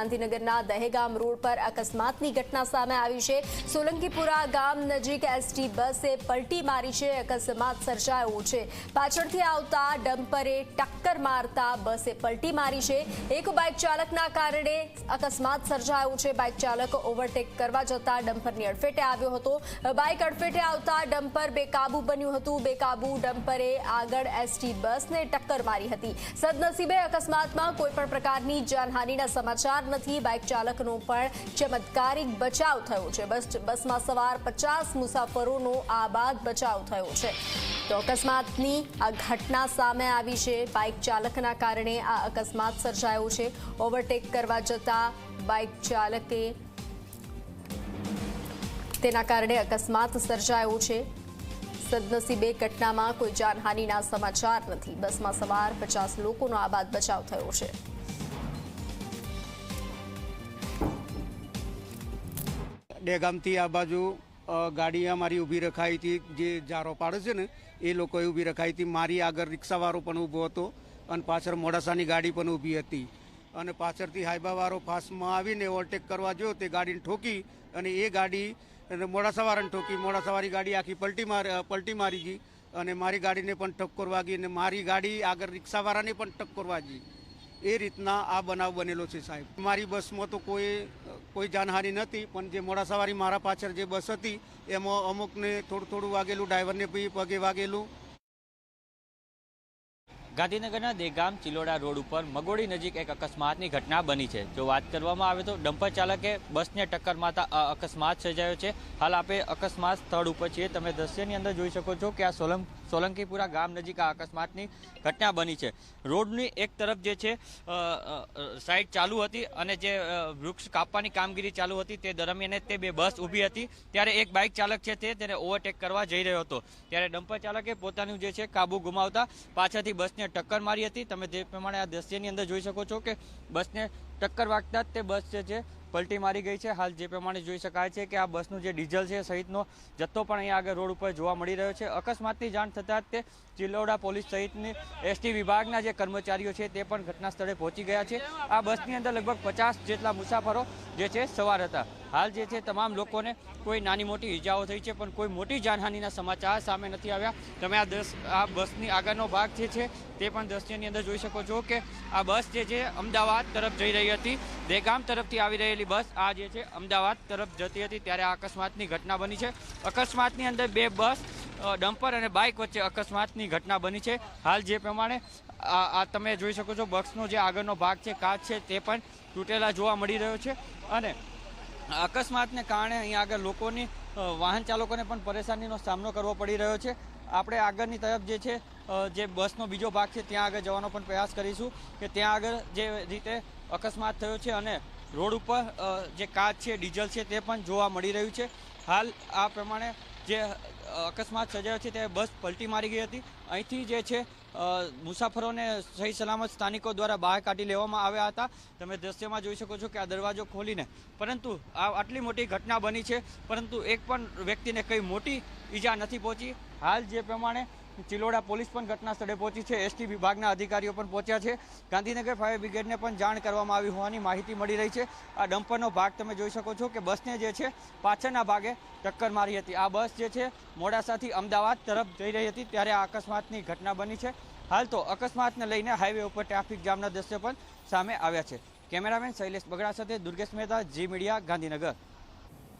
ગાંધીનગરના દહેગામ રોડ પર અકસ્માતની ઘટના સામે આવી છે. સોલંકીપુરા ગામ નજીક એસટી બસે પલટી મારી છે. અકસ્માત સર્જાયો છે. પાછળથી આવતા ડમ્પરે ટક્કર મારતા બસે પલટી મારી છે. એક બાઇક ચાલકના કારણે અકસ્માત સર્જાયો છે. બાઇક ચાલક ઓવરટેક કરવા જતા ડમ્પરની અડફેટે આવ્યો હતો. બાઇક અડફેટે આવતા ડમ્પર બેકાબુ બન્યું હતું. બેકાબુ ડમ્પરે આગળ એસટી બસને ટક્કર મારી હતી. સદનસીબે અકસ્માતમાં કોઈપણ પ્રકારની જાનહાનિના સમાચાર નથી. બાઇક ચાલકનો પણ ચમત્કારિક બચાવ થયો છે. બસ બસમાં સવાર પચાસ મુસાફરોનો આબાદ બચાવ થયો છે. તો અકસ્માતની આ ઘટના સામે આવી છે. બાઇક ચાલકના કારણે આ અકસ્માત સર્જાયો છે. ઓવરટેક કરવા જતા બાઇક ચાલકે તેના કારણે અકસ્માત સર્જાયો છે. સદનસીબે ઘટનામાં કોઈ જાનહાનિના સમાચાર નથી. બસમાં સવાર પચાસ લોકોનો આબાદ બચાવ થયો છે. ડેગામથી આ બાજુ ગાડી અમારી ઊભી રખાઈ હતી, જે જારો પાડે છે ને, એ લોકોએ ઊભી રખાઈ હતી. મારી આગળ રિક્ષાવાળો પણ ઊભો હતો અને પાછળ મોડાસાની ગાડી પણ ઊભી હતી. અને પાછળથી હાઈબાવાળો ફાસ્ટમાં આવીને ઓવરટેક કરવા જોયો તે ગાડીને ઠોકી અને એ ગાડી, અને મોડાસાવાળાને ઠોકી. મોડાસાવાળી ગાડી આખી પલટી માર પલટી મારી ગઈ અને મારી ગાડીને પણ ટક્કર વાગી અને મારી ગાડી આગળ રિક્ષાવાળાને પણ ટક્કર વાગી એ રીતના આ બનાવ બનેલો છે સાહેબ. મારી બસમાં તો કોઈ કોઈ જાનહાનિ નથી, પણ જે મોડાસાવાળી મારા પાછળ જે બસ હતી, એમાં અમુકને થોડું થોડું વાગેલું, ડ્રાઈવરને બી પગે વાગેલું. ગાંધીનગરના દેગામ ચિલોડા રોડ ઉપર મગોડી નજીક એક અકસ્માતની ઘટના બની છે. જો વાત કરવામાં આવે તો ડમ્પર ચાલકે બસને ટક્કર મારતા અકસ્માત સર્જાયો છે. હાલ આપે અકસ્માત સ્થળ ઉપર છીએ તમે દ્રશ્યની અંદર જોઈ શકો છો કે આ સોલંક સોલંકીપુરા ગામ નજીક આ અકસ્માતની ઘટના બની છે. રોડની એક તરફ જે છે સાઈડ ચાલુ હતી અને જે વૃક્ષ કાપવાની કામગીરી ચાલુ હતી તે દરમિયાન તે બે બસ ઊભી હતી. ત્યારે એક બાઇક ચાલક છે તે તેને ઓવરટેક કરવા જઈ રહ્યો હતો. ત્યારે ડમ્પર ચાલકે પોતાનું જે છે કાબુ ગુમાવતા પાછળથી બસને ટક્કર મારી હતી. તમે જે પ્રમાણે આ દ્રશ્યની અંદર જોઈ શકો છો કે બસને ટક્કર વાગતા જ તે બસ જે છે પલટી મારી ગઈ છે. હાલ જે પ્રમાણે જોઈ શકાય છે કે આ બસનું જે ડીઝલ છે સહિતનો જથ્થો પણ અહીંયા આગળ રોડ ઉપર જોવા મળી રહ્યો છે. અકસ્માતની જાણ થતાં તે ચિલોડા પોલીસ સહિતની એસટી વિભાગના જે કર્મચારીઓ છે તે પણ ઘટના સ્થળે પહોંચી ગયા છે. આ બસની અંદર લગભગ પચાસ જેટલા મુસાફરો જે છે સવાર હતા. હાલ જે છે તમામ લોકોને કોઈ નાની મોટી ઈજાઓ થઈ છે, પણ કોઈ મોટી જાનહાનિના સમાચાર સામે નથી આવ્યા. તમે આ દસ, આ બસની આગળનો ભાગ જે છે તે પણ દ્રશ્યની અંદર જોઈ શકો છો કે આ બસ જે છે અમદાવાદ તરફ જઈ રહી હતી. દેગામ તરફથી આવી રહેલી બસ આ જે છે, અમદાવાદ તરફ જતી હતી ત્યારે આ અકસ્માતની ઘટના બની છે. અકસ્માતની અંદર બે બસ ડમ્પર અને બાઇક વચ્ચે અકસ્માતની ઘટના બની છે. હાલ જે પ્રમાણે આ તમે જોઈ શકો છો, બસનો જે આગળનો ભાગ છે, કાચ છે, તે પણ તૂટેલા જોવા મળી રહ્યો છે. અને અકસ્માતને કારણે અહીં આગળ લોકોની વાહન ચાલકોને પણ પરેશાનીનો સામનો કરવો પડી રહ્યો છે. આપણે આગળની તરફ જે છે જે બસનો બીજો ભાગ છે, ત્યાં આગળ જવાનો પણ પ્રયાસ કરીશું કે ત્યાં આગળ જે રીતે અકસ્માત થયો છે અને રોડ ઉપર જે કાચ છે, ડીઝલ છે, તે પણ જોવા મળી રહ્યું છે. હાલ આ પ્રમાણે જે અકસ્માત સર્જાયો છે, તે બસ પલટી મારી ગઈ હતી. અહીંથી જે છે મુસાફરોને સહી સલામત સ્થાનિકો દ્વારા બહાર કાઢી લેવામાં આવ્યા હતા. તમે દ્રશ્યમાં જોઈ શકો છો કે આ દરવાજો ખોલીને. પરંતુ આ આટલી મોટી ઘટના બની છે, પરંતુ એક પણ વ્યક્તિને કંઈ મોટી ઈજા નથી પહોંચી. હાલ જે પ્રમાણે ચિલોડા પોલીસ પણ ઘટના સ્થળે પહોંચી છે. એસટી વિભાગના અધિકારીઓ પણ પહોંચ્યા છે. ગાંધીનગર ફાયર બ્રિગેડને પણ જાણ કરવામાં આવી હોવાની માહિતી મળી રહી છે. આ ડમ્પરનો ભાગ તમે જોઈ શકો છો કે બસને જે છે પાછળના ભાગે ટક્કર મારી હતી. આ બસ જે છે મોડાસાથી અમદાવાદ તરફ જઈ રહી હતી ત્યારે આ અકસ્માતની ઘટના બની છે. હાલ તો અકસ્માતને લઈને હાઈવે ઉપર ટ્રાફિક જામના દ્રશ્યો પણ સામે આવ્યા છે. કેમેરામેન શૈલેષ બગડા સાથે દુર્ગેશ મહેતા, જી મીડિયા, ગાંધીનગર.